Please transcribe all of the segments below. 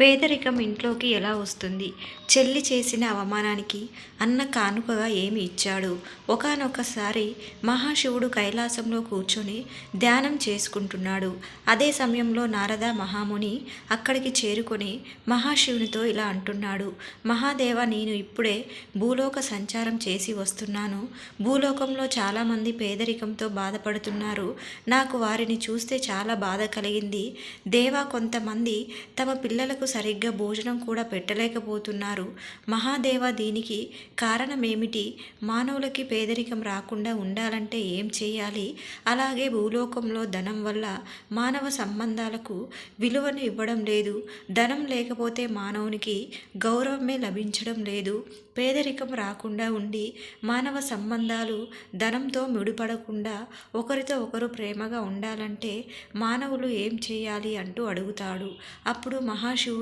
పేదరికం ఇంట్లోకి ఎలా వస్తుంది? చెల్లి చేసిన అవమానానికి అన్న కానుకగా ఏమి ఇచ్చాడు? ఒకానొకసారి మహాశివుడు కైలాసంలో కూర్చొని ధ్యానం చేసుకుంటున్నాడు. అదే సమయంలో నారద మహాముని అక్కడికి చేరుకొని మహాశివునితో ఇలా అంటున్నాడు. మహాదేవ నేను ఇప్పుడే భూలోక సంచారం చేసి వస్తున్నాను. భూలోకంలో చాలామంది పేదరికంతో బాధపడుతున్నారు. నాకు వారిని చూస్తే చాలా బాధ కలిగింది. దేవా కొంతమంది తమ పిల్లలకు సరిగ్గా భోజనం కూడా పెట్టలేకపోతున్నారు. మహాదేవ దీనికి కారణమేమిటి? మానవులకి పేదరికం రాకుండా ఉండాలంటే ఏం చేయాలి? అలాగే భూలోకంలో ధనం వల్ల మానవ సంబంధాలకు విలువను ఇవ్వడం లేదు. ధనం లేకపోతే మానవునికి గౌరవమే లభించడం లేదు. పేదరికం రాకుండా ఉండి మానవ సంబంధాలు ధనంతో ముడిపడకుండా ఒకరితో ఒకరు ప్రేమగా ఉండాలంటే మానవులు ఏం చేయాలి అంటూ అడుగుతాడు. అప్పుడు మహాశివుడు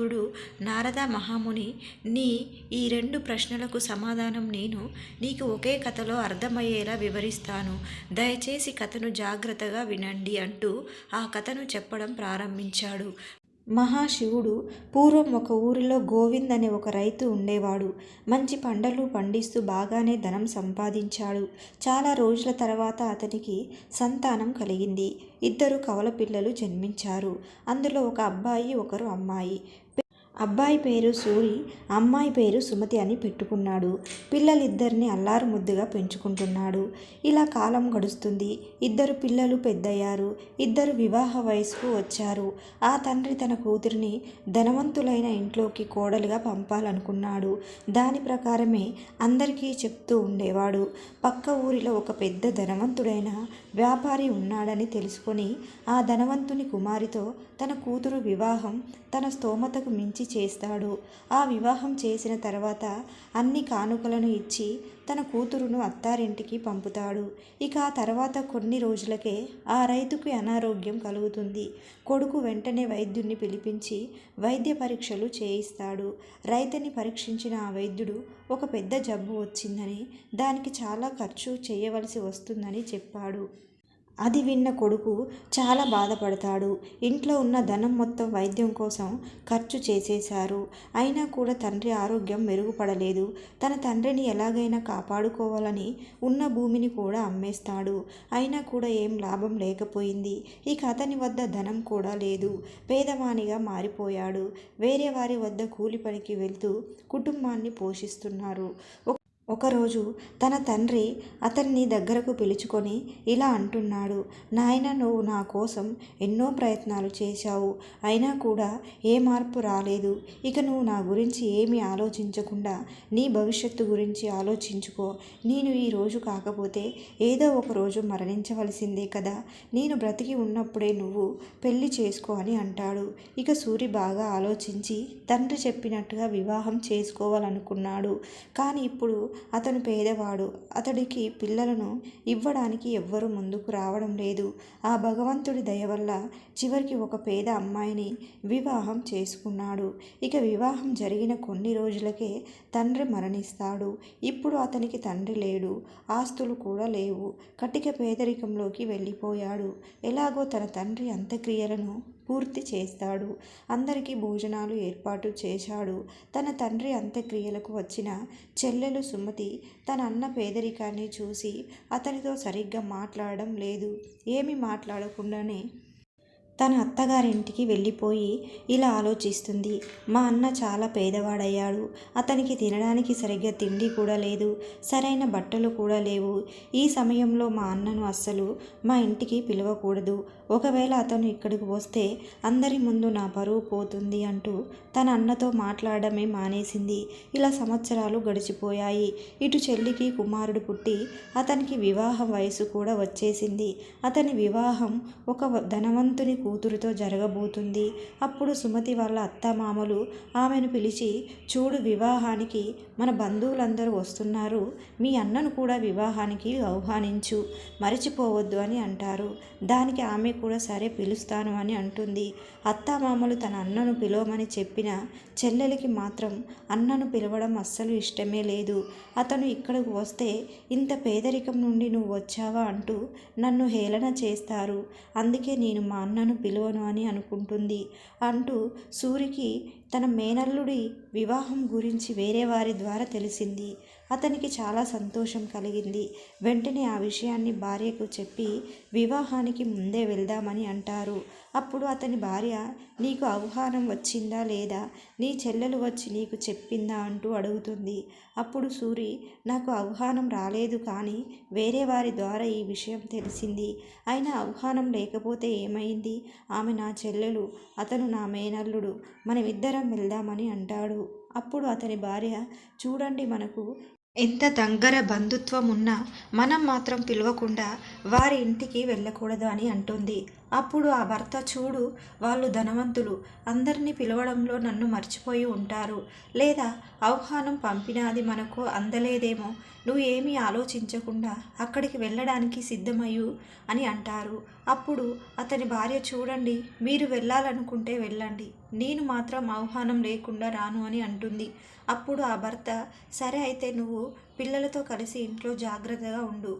నారద మహాముని నీ ఈ రెండు ప్రశ్నలకు సమాధానం నేను నీకు ఒకే కథలో అర్థమయ్యేలా వివరిస్తాను. దయచేసి కథను జాగ్రత్తగా వినండి అంటూ ఆ కథను చెప్పడం ప్రారంభించాడు. మహాశివుడు పూర్వం ఒక ఊరిలో గోవింద్ అనే ఒక రైతు ఉండేవాడు. మంచి పంటలు పండిస్తూ బాగానే ధనం సంపాదించాడు. చాలా రోజుల తర్వాత అతనికి సంతానం కలిగింది. ఇద్దరు కవల పిల్లలు జన్మించారు. అందులో ఒక అబ్బాయి ఒకరు అమ్మాయి. అబ్బాయి పేరు సూరి అమ్మాయి పేరు సుమతి అని పెట్టుకున్నాడు. పిల్లలిద్దరిని అల్లారు ముద్దుగా పెంచుకుంటున్నాడు. ఇలా కాలం గడుస్తుంది. ఇద్దరు పిల్లలు పెద్దయ్యారు. ఇద్దరు వివాహ వయసుకు వచ్చారు. ఆ తండ్రి తన కూతురిని ధనవంతులైన ఇంట్లోకి కోడలుగా పంపాలనుకున్నాడు. దాని ప్రకారమే అందరికీ చెప్తూ ఉండేవాడు. పక్క ఊరిలో ఒక పెద్ద ధనవంతుడైన వ్యాపారి ఉన్నాడని తెలుసుకొని ఆ ధనవంతుని కుమారితో తన కూతురు వివాహం తన స్తోమతకు మించి చేస్తాడు. ఆ వివాహం చేసిన తర్వాత అన్ని కానుకలను ఇచ్చి తన కూతురును అత్తారింటికి పంపుతాడు. ఇక ఆ తర్వాత కొన్ని రోజులకే ఆ రైతుకి అనారోగ్యం కలుగుతుంది. కొడుకు వెంటనే వైద్యుడిని పిలిపించి వైద్య పరీక్షలు చేయిస్తాడు. రైతుని పరీక్షించిన ఆ వైద్యుడు ఒక పెద్ద జబ్బు వచ్చిందని దానికి చాలా ఖర్చు చేయవలసి వస్తుందని చెప్పాడు. అది విన్న కొడుకు చాలా బాధపడతాడు. ఇంట్లో ఉన్న ధనం మొత్తం వైద్యం కోసం ఖర్చు చేసేశారు. అయినా కూడా తండ్రి ఆరోగ్యం మెరుగుపడలేదు. తన తండ్రిని ఎలాగైనా కాపాడుకోవాలని ఉన్న భూమిని కూడా అమ్మేస్తాడు. అయినా కూడా ఏం లాభం లేకపోయింది. ఇక అతని వద్ద ధనం కూడా లేదు. పేదవానిగా మారిపోయాడు. వేరే వారి వద్ద కూలి పనికి వెళ్తూ కుటుంబాన్ని పోషిస్తున్నారు. ఒకరోజు తన తండ్రి అతన్ని దగ్గరకు పిలుచుకొని ఇలా అంటున్నాడు నాయన నువ్వు నా కోసం ఎన్నో ప్రయత్నాలు చేశావు. అయినా కూడా ఏ మార్పు రాలేదు. ఇక నువ్వు నా గురించి ఏమీ ఆలోచించకుండా నీ భవిష్యత్తు గురించి ఆలోచించుకో. నేను ఈ రోజు కాకపోతే ఏదో ఒక రోజు మరణించవలసిందే కదా. నేను బ్రతికి ఉన్నప్పుడే నువ్వు పెళ్ళి చేసుకో అని అంటాడు. ఇక సూరి బాగా ఆలోచించి తండ్రి చెప్పినట్టుగా వివాహం చేసుకోవాలనుకున్నాడు. కానీ ఇప్పుడు అతను పేదవాడు. అతడికి పిల్లలను ఇవ్వడానికి ఎవ్వరూ ముందుకు రావడం లేదు. ఆ భగవంతుడి దయ వల్ల చివరికి ఒక పేద అమ్మాయిని వివాహం చేసుకున్నాడు. ఇక వివాహం జరిగిన కొన్ని రోజులకే తండ్రి మరణిస్తాడు. ఇప్పుడు అతనికి తండ్రి లేడు. ఆస్తులు కూడా లేవు. కటిక పేదరికంలోకి వెళ్ళిపోయాడు. ఎలాగో తన తండ్రి అంత్యక్రియలను పూర్తి చేస్తాడు. అందరికీ భోజనాలు ఏర్పాటు చేశాడు. తన తండ్రి అంత్యక్రియలకు వచ్చిన చెల్లెలు సుమతి తన అన్న పేదరికాన్ని చూసి అతనితో సరిగ్గా మాట్లాడడం లేదు. ఏమి మాట్లాడకుండానే తన అత్తగారింటికి వెళ్ళిపోయి ఇలా ఆలోచిస్తుంది. మా అన్న చాలా పేదవాడయ్యాడు. అతనికి తినడానికి సరిగ్గా తిండి కూడా లేదు. సరైన బట్టలు కూడా లేవు. ఈ సమయంలో మా అన్నను అస్సలు మా ఇంటికి పిలవకూడదు. ఒకవేళ అతను ఇక్కడికి వస్తే అందరి ముందు నా బరువు పోతుంది అంటూ తన అన్నతో మాట్లాడమే మానేసింది. ఇలా సంవత్సరాలు గడిచిపోయాయి. ఇటు చెల్లికి కుమారుడు పుట్టి అతనికి వివాహ వయసు కూడా వచ్చేసింది. అతని వివాహం ఒక ధనవంతుని కూతురుతో జరగబోతుంది. అప్పుడు సుమతి వాళ్ళ అత్తమామలు ఆమెను పిలిచి చూడు వివాహానికి మన బంధువులందరూ వస్తున్నారు. మీ అన్నను కూడా వివాహానికి ఆహ్వానించు. మరచిపోవద్దు అని అంటారు. దానికి ఆమె కూడా సరే పిలుస్తాను అని అంటుంది. అత్తామామలు తన అన్నను పిలవమని చెప్పిన చెల్లెలికి మాత్రం అన్నను పిలవడం అస్సలు ఇష్టమే లేదు. అతను ఇక్కడకు వస్తే ఇంత పేదరికం నుండి నువ్వు వచ్చావా అంటూ నన్ను హేళన చేస్తారు. అందుకే నేను మా అన్నను పిలవను పిలువను అని అనుకుంటుంది అంటూ సూరికి తన మేనల్లుడి వివాహం గురించి వేరే వారి ద్వారా తెలిసింది. అతనికి చాలా సంతోషం కలిగింది. వెంటనే ఆ విషయాన్ని భార్యకు చెప్పి వివాహానికి ముందే వెళ్దామని అంటారు. అప్పుడు అతని భార్య నీకు ఆహ్వానం వచ్చిందా లేదా? నీ చెల్లెలు వచ్చి నీకు చెప్పిందా అంటూ అడుగుతుంది. అప్పుడు సూరి నాకు ఆహ్వానం రాలేదు కానీ వేరే వారి ద్వారా ఈ విషయం తెలిసింది. అయినా ఆహ్వానం లేకపోతే ఏమైంది? ఆమె నా చెల్లెలు అతను నా మేనల్లుడు మనమిద్దరం వెళ్దామని అంటాడు. అప్పుడు అతని భార్య చూడండి మనకు ఎంత దగ్గర బంధుత్వం ఉన్నా మనం మాత్రం పిలవకుండా వారి ఇంటికి వెళ్ళకూడదు అని అంటుంది. అప్పుడు ఆ భర్త చూడు వాళ్ళు ధనవంతులు. అందరినీ పిలవడంలో నన్ను మర్చిపోయి ఉంటారు. లేదా ఆహ్వానం పంపినాది మనకు అందలేదేమో. నువ్వు ఏమీ ఆలోచించకుండా అక్కడికి వెళ్ళడానికి సిద్ధమయ్యు అని అంటారు. అప్పుడు అతని భార్య చూడండి మీరు వెళ్ళాలనుకుంటే వెళ్ళండి. నేను మాత్రం ఆహ్వానం లేకుండా రాను అని అంటుంది. అప్పుడు ఆ భర్త సరే అయితే నువ్వు పిల్లలతో కలిసి ఇంట్లో జాగ్రత్తగా ఉండు.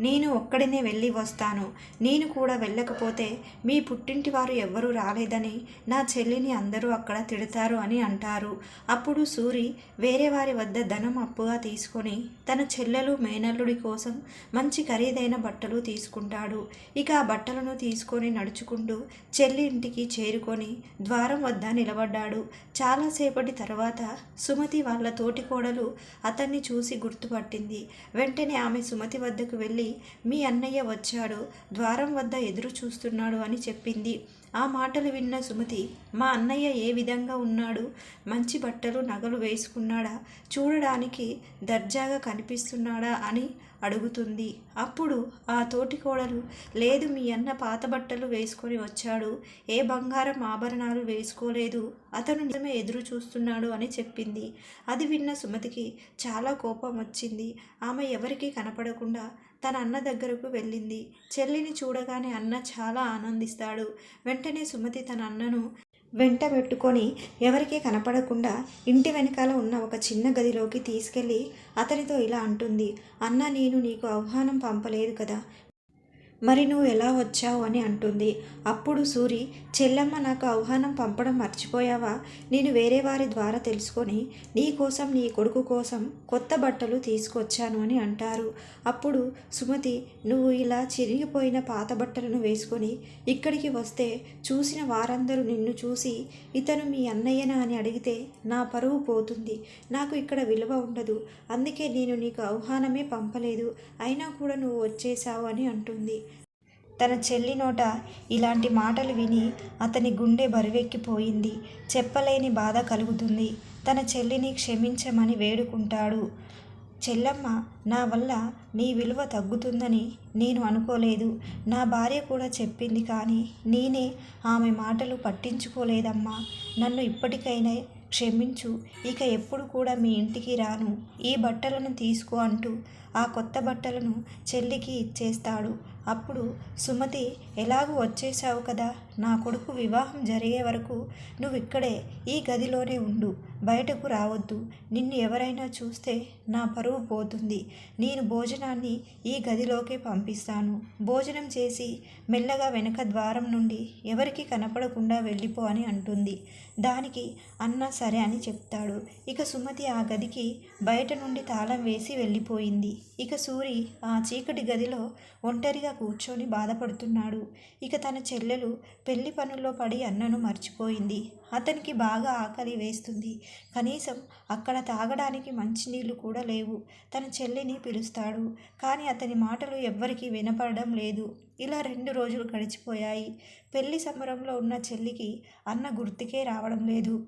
నేను ఒక్కడినే వెళ్ళి వస్తాను. నేను కూడా వెళ్ళకపోతే మీ పుట్టింటి వారు ఎవ్వరూ రాలేదని నా చెల్లిని అందరూ అక్కడ తిడతారు అని అంటారు. అప్పుడు సూరి వేరే వారి వద్ద ధనం అప్పుగా తీసుకొని తన చెల్లెలు మేనల్లుడి కోసం మంచి ఖరీదైన బట్టలు తీసుకుంటాడు. ఇక ఆ బట్టలను తీసుకొని నడుచుకుంటూ చెల్లి ఇంటికి చేరుకొని ద్వారం వద్ద నిలబడ్డాడు. చాలాసేపటి తర్వాత సుమతి వాళ్ళ తోటి కోడలు అతన్ని చూసి గుర్తుపట్టింది. వెంటనే ఆమె సుమతి వద్దకు వెళ్ళి మీ అన్నయ్య వచ్చాడు ద్వారం వద్ద ఎదురు చూస్తున్నాడు అని చెప్పింది. ఆ మాటలు విన్న సుమతి మా అన్నయ్య ఏ విధంగా ఉన్నాడు? మంచి బట్టలు నగలు వేసుకున్నాడా? చూడడానికి దర్జాగా కనిపిస్తున్నాడా? అని అడుగుతుంది. అప్పుడు ఆ తోటి కోడలు లేదు మీ అన్న పాత బట్టలు వేసుకొని వచ్చాడు. ఏ బంగారం ఆభరణాలు వేసుకోలేదు. అతను నిజమే ఎదురు చూస్తున్నాడు అని చెప్పింది. అది విన్న సుమతికి చాలా కోపం వచ్చింది. ఆమె ఎవరికీ కనపడకుండా తన అన్న దగ్గరకు వెళ్ళింది. చెల్లిని చూడగానే అన్న చాలా ఆనందిస్తాడు. వెంటనే సుమతి తన అన్నను వెంట పెట్టుకొని ఎవరికీ కనపడకుండా ఇంటి వెనకాల ఉన్న ఒక చిన్న గదిలోకి తీసుకెళ్ళి అతనితో ఇలా అంటుంది. అన్న నేను నీకు ఆహ్వానం పంపలేదు కదా. మరి నువ్వు ఎలా వచ్చావు అని అంటుంది. అప్పుడు సూరి చెల్లమ్మ నాకు ఆహ్వానం పంపడం మర్చిపోయావా? నేను వేరే వారి ద్వారా తెలుసుకొని నీ కోసం నీ కొడుకు కోసం కొత్త బట్టలు తీసుకొచ్చాను అని అంటారు. అప్పుడు సుమతి నువ్వు ఇలా చిరిగిపోయిన పాత బట్టలను వేసుకొని ఇక్కడికి వస్తే చూసిన వారందరూ నిన్ను చూసి ఇతను మీ అన్నయ్యనా? అని అడిగితే నా పరువు పోతుంది. నాకు ఇక్కడ విలువ ఉండదు. అందుకే నేను నీకు ఆహ్వానమే పంపలేదు. అయినా కూడా నువ్వు వచ్చేసావు అని అంటుంది. తన చెల్లి నోట ఇలాంటి మాటలు విని అతని గుండె బరువెక్కిపోయింది. చెప్పలేని బాధ కలుగుతుంది. తన చెల్లిని క్షమించమని వేడుకుంటాడు. చెల్లమ్మ నా వల్ల నీ విలువ తగ్గుతుందని నేను అనుకోలేదు. నా భార్య కూడా చెప్పింది కానీ నేనే ఆమె మాటలు పట్టించుకోలేదమ్మా. నన్ను ఇప్పటికైనా క్షమించు. ఇక ఎప్పుడు కూడా మీ ఇంటికి రాను. ఈ బట్టలను తీసుకో అంటూ ఆ కొత్త బట్టలను చెల్లికి ఇచ్చేస్తాడు. అప్పుడు సుమతి ఎలాగూ వచ్చేసావు కదా? నా కొడుకు వివాహం జరిగే వరకు నువ్వు ఇక్కడే ఈ గదిలోనే ఉండు. బయటకు రావద్దు. నిన్ను ఎవరైనా చూస్తే నా పరువు పోతుంది. నేను భోజనాన్ని ఈ గదిలోకి పంపిస్తాను. భోజనం చేసి మెల్లగా వెనక ద్వారం నుండి ఎవరికి కనపడకుండా వెళ్ళిపో అని అంటుంది. దానికి అన్న సరే అని చెప్తాడు. ఇక సుమతి ఆ గదికి బయట నుండి తాళం వేసి వెళ్ళిపోయింది. ఇక సూరి ఆ చీకటి గదిలో ఒంటరిగా కూర్చొని బాధపడుతున్నాడు. ఇక తన చెల్లెలు పెళ్ళి పనుల్లో పడి అన్నను మర్చిపోయింది. అతనికి బాగా ఆకలి వేస్తుంది. కనీసం అక్కడ తాగడానికి మంచినీళ్ళు కూడా లేవు. తన చెల్లిని పిలుస్తాడు. కానీ అతని మాటలు ఎవ్వరికీ వినపడడం లేదు. ఇలా రెండు రోజులు గడిచిపోయాయి. పెళ్ళి సంబరంలో ఉన్న చెల్లికి అన్న గుర్తుకే రావడం లేదు.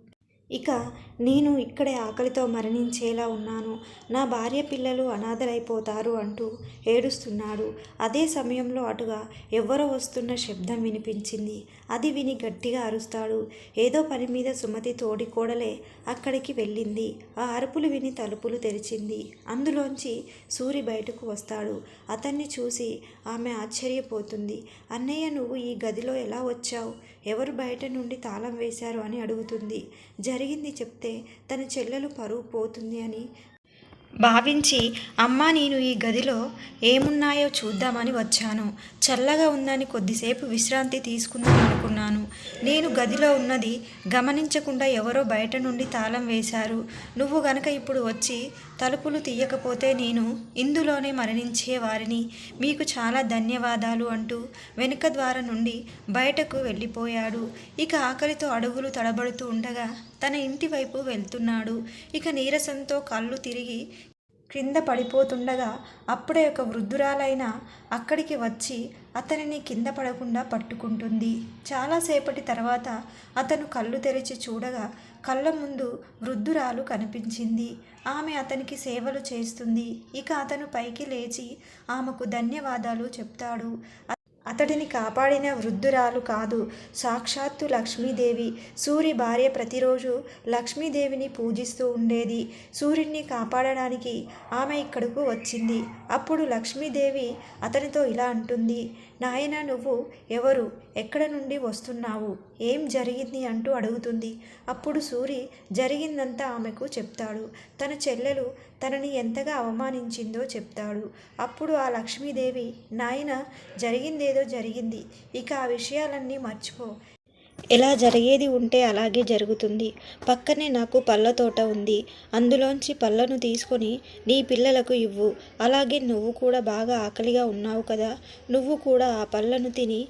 ఇక నేను ఇక్కడే ఆకలితో మరణించేలా ఉన్నాను. నా భార్య పిల్లలు అనాథలైపోతారు అంటూ ఏడుస్తున్నాడు. అదే సమయంలో అటుగా ఎవరో వస్తున్న శబ్దం వినిపించింది. అది విని గట్టిగా అరుస్తాడు. ఏదో పని మీద సుమతి తోడి కోడలే అక్కడికి వెళ్ళింది. ఆ అరుపులు విని తలుపులు తెరిచింది. అందులోంచి సూరి బయటకు వస్తాడు. అతన్ని చూసి ఆమె ఆశ్చర్యపోతుంది. అన్నయ్య నువ్వు ఈ గదిలో ఎలా వచ్చావు? ఎవరు బయట నుండి తాళం వేశారు? అని అడుగుతుంది. జరి జరిగింది చెప్తే తన చెల్లెలు పరువు పోతుంది అని. భావించి అమ్మా నేను ఈ గదిలో ఏమున్నాయో చూద్దామని వచ్చాను. చల్లగా ఉందని కొద్దిసేపు విశ్రాంతి తీసుకుందాం అనుకున్నాను. నేను గదిలో ఉన్నది గమనించకుండా ఎవరో బయట నుండి తాళం వేశారు. నువ్వు గనక ఇప్పుడు వచ్చి తలుపులు తీయకపోతే నేను ఇందులోనే మరణించే వారిని. మీకు చాలా ధన్యవాదాలు అంటూ వెనుక ద్వారం నుండి బయటకు వెళ్ళిపోయాడు. ఇక ఆకలితో అడుగులు తడబడుతూ ఉండగా తన ఇంటి వైపు వెళ్తున్నాడు. ఇక నీరసంతో కళ్ళు తిరిగి క్రింద పడిపోతుండగా అప్పుడే ఒక వృద్ధురాలైన అక్కడికి వచ్చి అతనిని కింద పడకుండా పట్టుకుంటుంది. చాలాసేపటి తర్వాత అతను కళ్ళు తెరిచి చూడగా కళ్ళ ముందు వృద్ధురాలు కనిపించింది. ఆమె అతనికి సేవలు చేస్తుంది. ఇక అతను పైకి లేచి ఆమెకు ధన్యవాదాలు చెప్తాడు. అతడిని కాపాడిన వృద్ధురాలు కాదు. సాక్షాత్తు లక్ష్మీదేవి. సూరి భార్య ప్రతిరోజు లక్ష్మీదేవిని పూజిస్తూ ఉండేది. సూర్యుడిని కాపాడడానికి ఆమె ఇక్కడకు వచ్చింది. అప్పుడు లక్ష్మీదేవి అతనితో ఇలా అంటుంది. నాయన నువ్వు ఎవరు? ఎక్కడ నుండి వస్తున్నావు? ఏం జరిగింది? అంటూ అడుగుతుంది. అప్పుడు సూరి జరిగిందంతా ఆమెకు చెప్తాడు. తన చెల్లెలు తనని ఎంతగా అవమానించిందో చెప్తాడు. అప్పుడు ఆ లక్ష్మీదేవి నాయన జరిగిందేదో జరిగింది. ఇక ఆ విషయాలన్నీ మర్చిపో. ఎలా జరిగేది ఉంటే అలాగే జరుగుతుంది. పక్కనే నాకు పళ్ళ తోట ఉంది. అందులోంచి పళ్ళను తీసుకొని నీ పిల్లలకు ఇవ్వు. అలాగే నువ్వు కూడా బాగా ఆకలిగా ఉన్నావు కదా. నువ్వు కూడా ఆ పళ్ళను తిని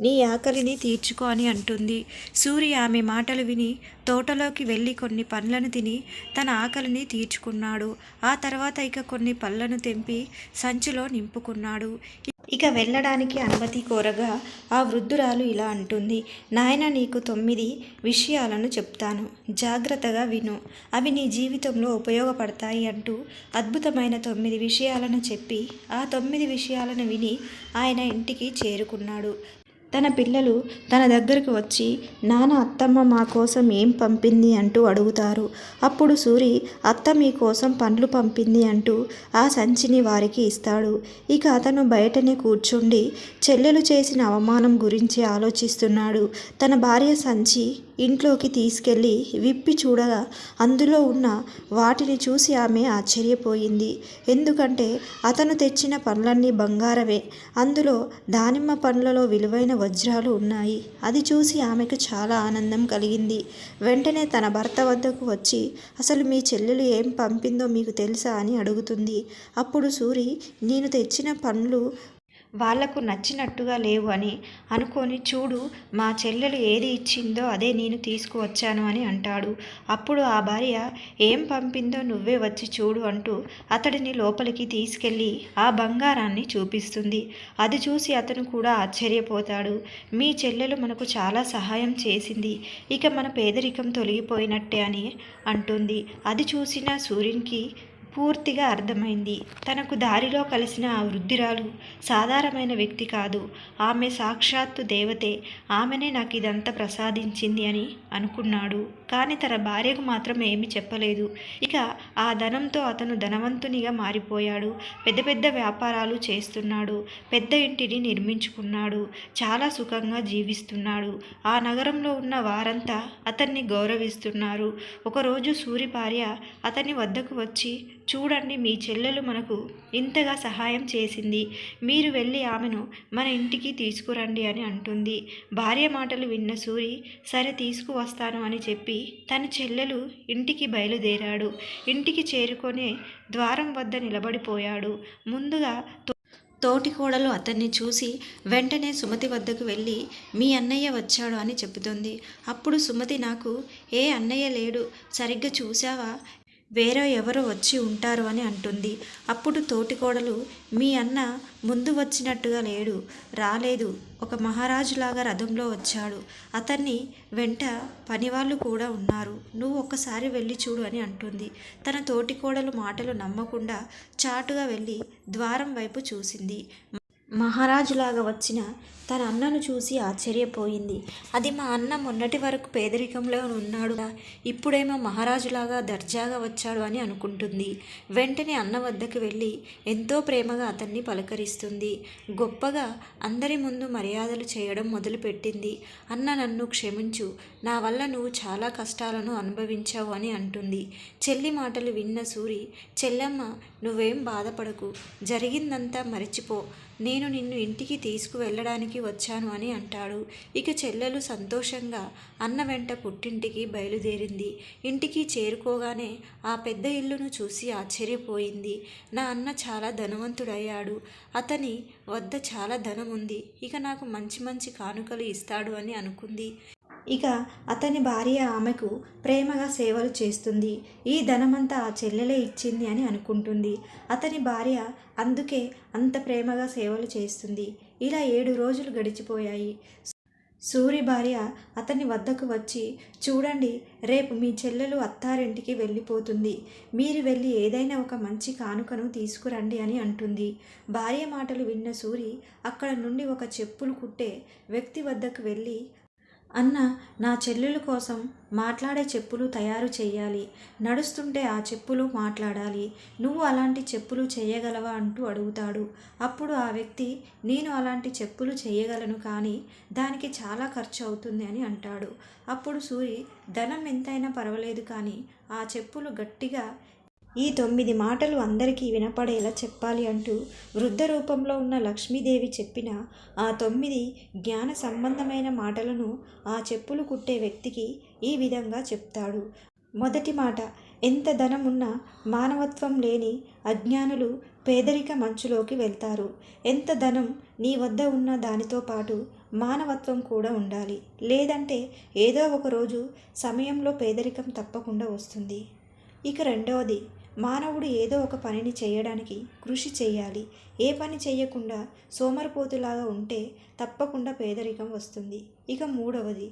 నీ ఆకలిని తీర్చుకో అని అంటుంది. సూరి ఆమె మాటలు విని తోటలోకి వెళ్ళి కొన్ని పండ్లను తిని తన ఆకలిని తీర్చుకున్నాడు. ఆ తర్వాత ఇక కొన్ని పళ్ళను తెంపి సంచిలో నింపుకున్నాడు. ఇక వెళ్ళడానికి అనుమతి కోరగా ఆ వృద్ధురాలు ఇలా అంటుంది. నాయన నీకు తొమ్మిది విషయాలను చెప్తాను. జాగ్రత్తగా విను. అవి నీ జీవితంలో ఉపయోగపడతాయి అంటూ అద్భుతమైన తొమ్మిది విషయాలను చెప్పి ఆ తొమ్మిది విషయాలను విని ఆయన ఇంటికి చేరుకున్నాడు. తన పిల్లలు తన దగ్గరకు వచ్చి నాన్న అత్తమ్మ మా కోసం ఏం పంపింది? అంటూ అడుగుతారు. అప్పుడు సూరి అత్త మీ కోసం పండ్లు పంపింది? అంటూ ఆ సంచిని వారికి ఇస్తాడు. ఇక అతను బయటనే కూర్చుండి చెల్లెలు చేసిన అవమానం గురించి ఆలోచిస్తున్నాడు. తన భార్య సంచి ఇంట్లోకి తీసుకెళ్ళి విప్పి చూడగా అందులో ఉన్న వాటిని చూసి ఆమె ఆశ్చర్యపోయింది. ఎందుకంటే అతను తెచ్చిన పండ్లన్నీ బంగారవే అందులో దానిమ్మ పండ్లలో విలువైన వజ్రాలు ఉన్నాయి. అది చూసి ఆమెకు చాలా ఆనందం కలిగింది. వెంటనే తన భర్త వద్దకు వచ్చి అసలు మీ చెల్లెలు ఏం పంపిందో మీకు తెలుసా? అని అడుగుతుంది. అప్పుడు సూరి నేను తెచ్చిన పండ్లు వాళ్ళకు నచ్చినట్టుగా లేవు అని అనుకొని చూడు మా చెల్లెలు ఏది ఇచ్చిందో అదే నేను తీసుకువచ్చాను అని అంటాడు. అప్పుడు ఆ భార్య ఏం పంపిందో నువ్వే వచ్చి చూడు అంటూ అతడిని లోపలికి తీసుకెళ్ళి ఆ బంగారాన్ని చూపిస్తుంది. అది చూసి అతను కూడా ఆశ్చర్యపోతాడు. మీ చెల్లెలు మనకు చాలా సహాయం చేసింది. ఇక మన పేదరికం తొలగిపోయినట్టే అని అంటుంది. అది చూసిన సూర్యునికి పూర్తిగా అర్థమైంది. తనకు దారిలో కలిసిన ఆ వృద్ధురాలు సాధారణమైన వ్యక్తి కాదు. ఆమె సాక్షాత్తు దేవతే. ఆమెనే నాకు ఇదంతా ప్రసాదించింది అని అనుకున్నాడు. కానీ తన భార్యకు మాత్రం ఏమీ చెప్పలేదు. ఇక ఆ ధనంతో అతను ధనవంతునిగా మారిపోయాడు. పెద్ద పెద్ద వ్యాపారాలు చేస్తున్నాడు. పెద్ద ఇంటిని నిర్మించుకున్నాడు. చాలా సుఖంగా జీవిస్తున్నాడు. ఆ నగరంలో ఉన్న వారంతా అతన్ని గౌరవిస్తున్నారు. ఒకరోజు సూరి భార్య అతని వద్దకు వచ్చి చూడండి మీ చెల్లెలు మనకు ఇంతగా సహాయం చేసింది. మీరు వెళ్ళి ఆమెను మన ఇంటికి తీసుకురండి అని అంటుంది. భార్య మాటలు విన్న సూరి సరే తీసుకువస్తాను అని చెప్పి తన చెల్లెలు ఇంటికి బయలుదేరాడు. ఇంటికి చేరుకొనే ద్వారం వద్ద నిలబడిపోయాడు. ముందుగా తోటి కోడలు అతన్ని చూసి వెంటనే సుమతి వద్దకు వెళ్ళి మీ అన్నయ్య వచ్చాడు అని చెబుతుంది. అప్పుడు సుమతి నాకు ఏ అన్నయ్య లేడు. సరిగ్గా చూసావా వేరే ఎవరో వచ్చి ఉంటారు అని అంటుంది. అప్పుడు తోటికోడలు మీ అన్న ముందు వచ్చినట్టుగా లేడు రాలేదు ఒక మహారాజులాగా రథంలో వచ్చాడు. అతన్ని వెంట పనివాళ్ళు కూడా ఉన్నారు. నువ్వు ఒక్కసారి వెళ్ళి చూడు అని అంటుంది. తన తోటికోడలు మాటలు నమ్మకుండా చాటుగా వెళ్ళి ద్వారం వైపు చూసింది. మహారాజులాగా వచ్చిన తన అన్నను చూసి ఆశ్చర్యపోయింది. అది మా అన్న మొన్నటి వరకు పేదరికంలో ఉన్నాడు. ఇప్పుడేమో మహారాజులాగా దర్జాగా వచ్చాడు అని అనుకుంటుంది. వెంటనే అన్న వద్దకు వెళ్ళి ఎంతో ప్రేమగా అతన్ని పలకరిస్తుంది. గొప్పగా అందరి ముందు మర్యాదలు చేయడం మొదలుపెట్టింది. అన్న నన్ను క్షమించు. నా వల్ల నువ్వు చాలా కష్టాలను అనుభవించావు అని అంటుంది. చెల్లి మాటలు విన్న సూరి చెల్లమ్మ నువ్వేం బాధపడకు. జరిగిందంతా మరిచిపో. నేను నిన్ను ఇంటికి తీసుకువెళ్ళడానికి వచ్చాను అని అంటాడు. ఇక చెల్లెలు సంతోషంగా అన్న వెంట పుట్టింటికి బయలుదేరింది. ఇంటికి చేరుకోగానే ఆ పెద్ద ఇల్లును చూసి ఆశ్చర్యపోయింది. నా అన్న చాలా ధనవంతుడయ్యాడు. అతని వద్ద చాలా ధనం ఉంది ఇక నాకు మంచి మంచి కానుకలు ఇస్తాడు అని అనుకుంది. ఇక అతని భార్య ఆమెకు ప్రేమగా సేవలు చేస్తుంది. ఈ ధనమంతా ఆ చెల్లెలే ఇచ్చింది అని అనుకుంటుంది. అతని భార్య అందుకే అంత ప్రేమగా సేవలు చేస్తుంది. ఇలా ఏడు రోజులు గడిచిపోయాయి. సూరి భార్య అతని వద్దకు వచ్చి చూడండి రేపు మీ చెల్లెలు అత్తారింటికి వెళ్ళిపోతుంది. మీరు వెళ్ళి ఏదైనా ఒక మంచి కానుకను తీసుకురండి అని అంటుంది. భార్య మాటలు విన్న సూరి అక్కడ నుండి ఒక చెప్పులు కుట్టే వ్యక్తి వద్దకు వెళ్ళి అన్న నా చెల్లెల కోసం మాట్లాడే చెప్పులు తయారు చేయాలి నడుస్తుంటే ఆ చెప్పులు మాట్లాడాలి. నువ్వు అలాంటి చెప్పులు చేయగలవా అంటూ అడుగుతాడు. అప్పుడు ఆ వ్యక్తి నేను అలాంటి చెప్పులు చేయగలను కానీ దానికి చాలా ఖర్చు అవుతుంది అని అంటాడు. అప్పుడు సూరి ధనం ఎంతైనా పర్వాలేదు కానీ ఆ చెప్పులు గట్టిగా ఈ తొమ్మిది మాటలు అందరికీ వినపడేలా చెప్పాలి అంటూ వృద్ధ రూపంలో ఉన్న లక్ష్మీదేవి చెప్పిన ఆ తొమ్మిది జ్ఞాన సంబంధమైన మాటలను ఆ చెప్పులు కుట్టే వ్యక్తికి ఈ విధంగా చెప్తాడు. మొదటి మాట ఎంత ధనం ఉన్నా మానవత్వం లేని అజ్ఞానులు పేదరిక మంచులోకి వెళ్తారు. ఎంత ధనం నీ వద్ద ఉన్న దానితో పాటు మానవత్వం కూడా ఉండాలి. లేదంటే ఏదో ఒకరోజు సమయంలో పేదరికం తప్పకుండా వస్తుంది. ఇక రెండవది మానవుడు ఏదో ఒక పనిని చేయడానికి కృషి చేయాలి. ఏ పని చేయకుండా సోమరిపోతులాగా ఉంటే తప్పకుండా పేదరికం వస్తుంది. ఇక మూడవది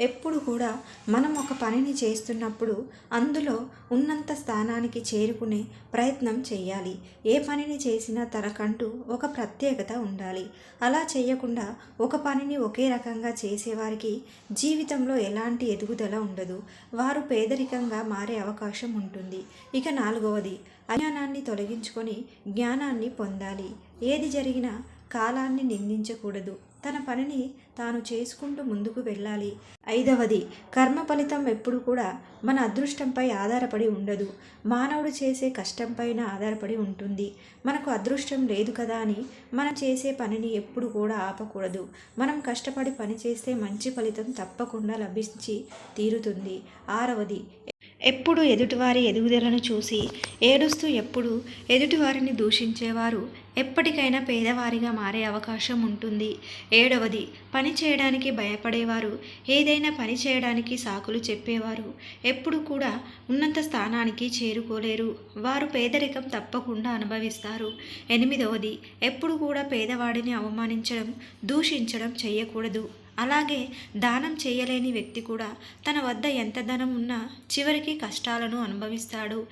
ఎప్పుడు కూడా మనం ఒక పనిని చేస్తున్నప్పుడు అందులో ఉన్నంత స్థానానికి చేరుకునే ప్రయత్నం చేయాలి. ఏ పనిని చేసినా తనకంటూ ఒక ప్రత్యేకత ఉండాలి. అలా చేయకుండా ఒక పనిని ఒకే రకంగా చేసేవారికి జీవితంలో ఎలాంటి ఎదుగుదల ఉండదు. వారు పేదరికంగా మారే అవకాశం ఉంటుంది. ఇక నాలుగవది అజ్ఞానాన్ని తొలగించుకొని జ్ఞానాన్ని పొందాలి. ఏది జరిగినా కాలాన్ని నిందించకూడదు. తన పనిని తాను చేసుకుంటూ ముందుకు వెళ్ళాలి. ఐదవది కర్మ ఫలితం ఎప్పుడు కూడా మన అదృష్టంపై ఆధారపడి ఉండదు. మానవుడు చేసే కష్టంపైన ఆధారపడి ఉంటుంది. మనకు అదృష్టం లేదు కదా అని మనం చేసే పనిని ఎప్పుడు కూడా ఆపకూడదు. మనం కష్టపడి పని చేస్తే మంచి ఫలితం తప్పకుండా లభించి తీరుతుంది. ఆరవది ఎప్పుడు ఎదుటివారి ఎదుగుదలను చూసి ఏడుస్తూ ఎప్పుడు ఎదుటివారిని దూషించేవారు ఎప్పటికైనా పేదవారిగా మారే అవకాశం ఉంటుంది. ఏడవది పని చేయడానికి భయపడేవారు ఏదైనా పని చేయడానికి సాకులు చెప్పేవారు ఎప్పుడు కూడా ఉన్నత స్థానానికి చేరుకోలేరు. వారు పేదరికం తప్పకుండా అనుభవిస్తారు. ఎనిమిదవది ఎప్పుడు కూడా పేదవాడిని అవమానించడం దూషించడం చేయకూడదు. అలాగే దానం చేయలేని వ్యక్తి కూడా తన వద్ద ఎంత ధనం ఉన్నా చివరికి కష్టాలను అనుభవిస్తాడు.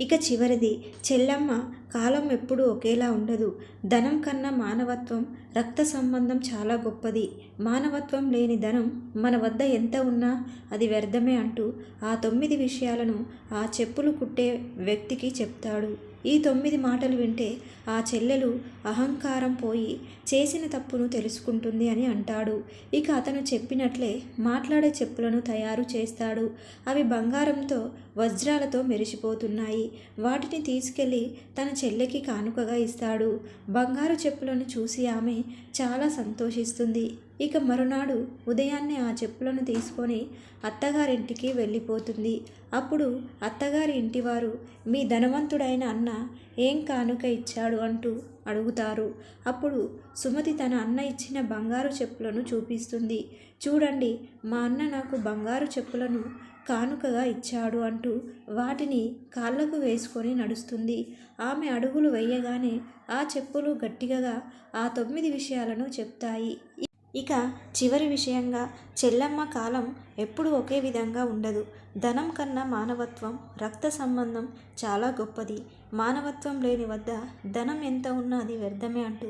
ఇక చివరిది చెల్లమ్మ కాలం ఎప్పుడూ ఒకేలా ఉండదు. ధనం కన్నా మానవత్వం రక్త సంబంధం చాలా గొప్పది. మానవత్వం లేని ధనం మన వద్ద ఎంత ఉన్నా అది వ్యర్థమే అంటూ ఆ తొమ్మిది విషయాలను ఆ చెప్పులు కుట్టే వ్యక్తికి చెప్తాడు. ఈ తొమ్మిది మాటలు వింటే ఆ చెల్లెలు అహంకారం పోయి చేసిన తప్పును తెలుసుకుంటుంది అని అంటాడు. ఇక అతను చెప్పినట్లే మాట్లాడే చెప్పులను తయారు చేస్తాడు. అవి బంగారంతో వజ్రాలతో మెరిసిపోతున్నాయి. వాటిని తీసుకెళ్ళి తన చెల్లెకి కానుకగా ఇస్తాడు. బంగారు చెప్పులను చూసి ఆమె చాలా సంతోషిస్తుంది. ఇక మరునాడు ఉదయాన్నే ఆ చెప్పులను తీసుకొని అత్తగారింటికి వెళ్ళిపోతుంది. అప్పుడు అత్తగారి ఇంటివారు మీ ధనవంతుడైన అన్న ఏం కానుక ఇచ్చాడు? అంటూ అడుగుతారు. అప్పుడు సుమతి తన అన్న ఇచ్చిన బంగారు చెప్పులను చూపిస్తుంది. చూడండి మా అన్న నాకు బంగారు చెప్పులను కానుకగా ఇచ్చాడు అంటూ వాటిని కాళ్ళకు వేసుకొని నడుస్తుంది. ఆమె అడుగులు వేయగానే ఆ చెప్పులు గట్టిగా ఆ తొమ్మిది విషయాలను చెప్తాయి. ఇక చివరి విషయంగా చెల్లమ్మ కాలం ఎప్పుడు ఒకే విధంగా ఉండదు. ధనం కన్నా మానవత్వం రక్త సంబంధం చాలా గొప్పది. మానవత్వం లేని వద్ద ధనం ఎంత ఉన్నా అది వ్యర్థమే అంటూ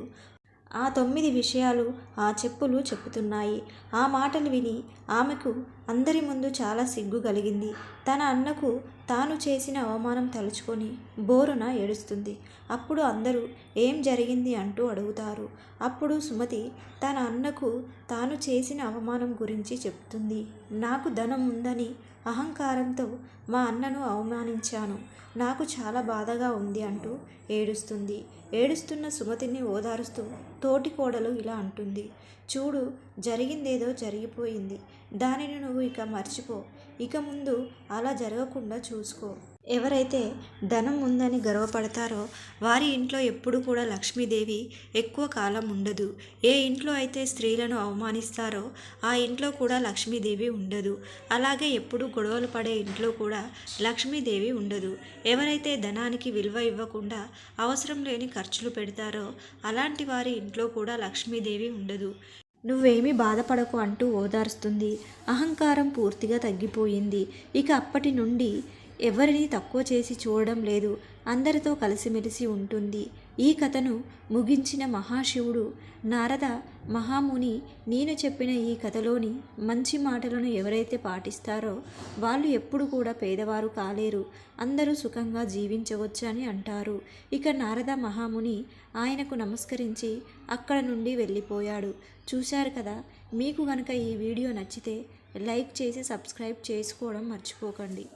ఆ తొమ్మిది విషయాలు ఆ చెప్పులు చెప్పుతున్నాయి ఆ మాటలు విని ఆమెకు అందరి ముందు చాలా సిగ్గు కలిగింది. తన అన్నకు తాను చేసిన అవమానం తలుచుకొని బోరున ఏడుస్తుంది. అప్పుడు అందరూ ఏం జరిగింది అంటూ అడుగుతారు. అప్పుడు సుమతి తన అన్నకు తాను చేసిన అవమానం గురించి చెప్తుంది. నాకు ధనం ఉందని అహంకారంతో మా అన్నను అవమానించాను. నాకు చాలా బాధగా ఉంది అంటూ ఏడుస్తుంది. ఏడుస్తున్న సుమతిని ఓదారుస్తూ తోటి కోడలు ఇలా అంటుంది. చూడు జరిగిందేదో జరిగిపోయింది. దానిని నువ్వు ఇక మర్చిపో. ఇక ముందు అలా జరగకుండా చూసుకో. ఎవరైతే ధనం ఉందని గర్వపడతారో వారి ఇంట్లో ఎప్పుడు కూడా లక్ష్మీదేవి ఎక్కువ కాలం ఉండదు. ఏ ఇంట్లో అయితే స్త్రీలను అవమానిస్తారో ఆ ఇంట్లో కూడా లక్ష్మీదేవి ఉండదు. అలాగే ఎప్పుడు గొడవలు పడే ఇంట్లో కూడా లక్ష్మీదేవి ఉండదు. ఎవరైతే ధనానికి విలువ ఇవ్వకుండా అవసరం లేని ఖర్చులు పెడతారో అలాంటి వారి ఇంట్లో కూడా లక్ష్మీదేవి ఉండదు. నువ్వేమీ బాధపడకు అంటూ ఓదారుస్తుంది. అహంకారం పూర్తిగా తగ్గిపోయింది. ఇక అప్పటి నుండి ఎవరిని తక్కువ చేసి చూడడం లేదు. అందరితో కలిసిమెలిసి ఉంటుంది. ఈ కథను ముగించిన మహాశివుడు నారద మహాముని నేను చెప్పిన ఈ కథలోని మంచి మాటలను ఎవరైతే పాటిస్తారో వాళ్ళు ఎప్పుడు కూడా పేదవారు కాలేరు. అందరూ సుఖంగా జీవించవచ్చు అని అంటారు. ఇక నారద మహాముని ఆయనకు నమస్కరించి అక్కడ నుండి వెళ్ళిపోయాడు. చూశారు కదా? మీకు కనుక ఈ వీడియో నచ్చితే లైక్ చేసి సబ్స్క్రైబ్ చేసుకోవడం మర్చిపోకండి.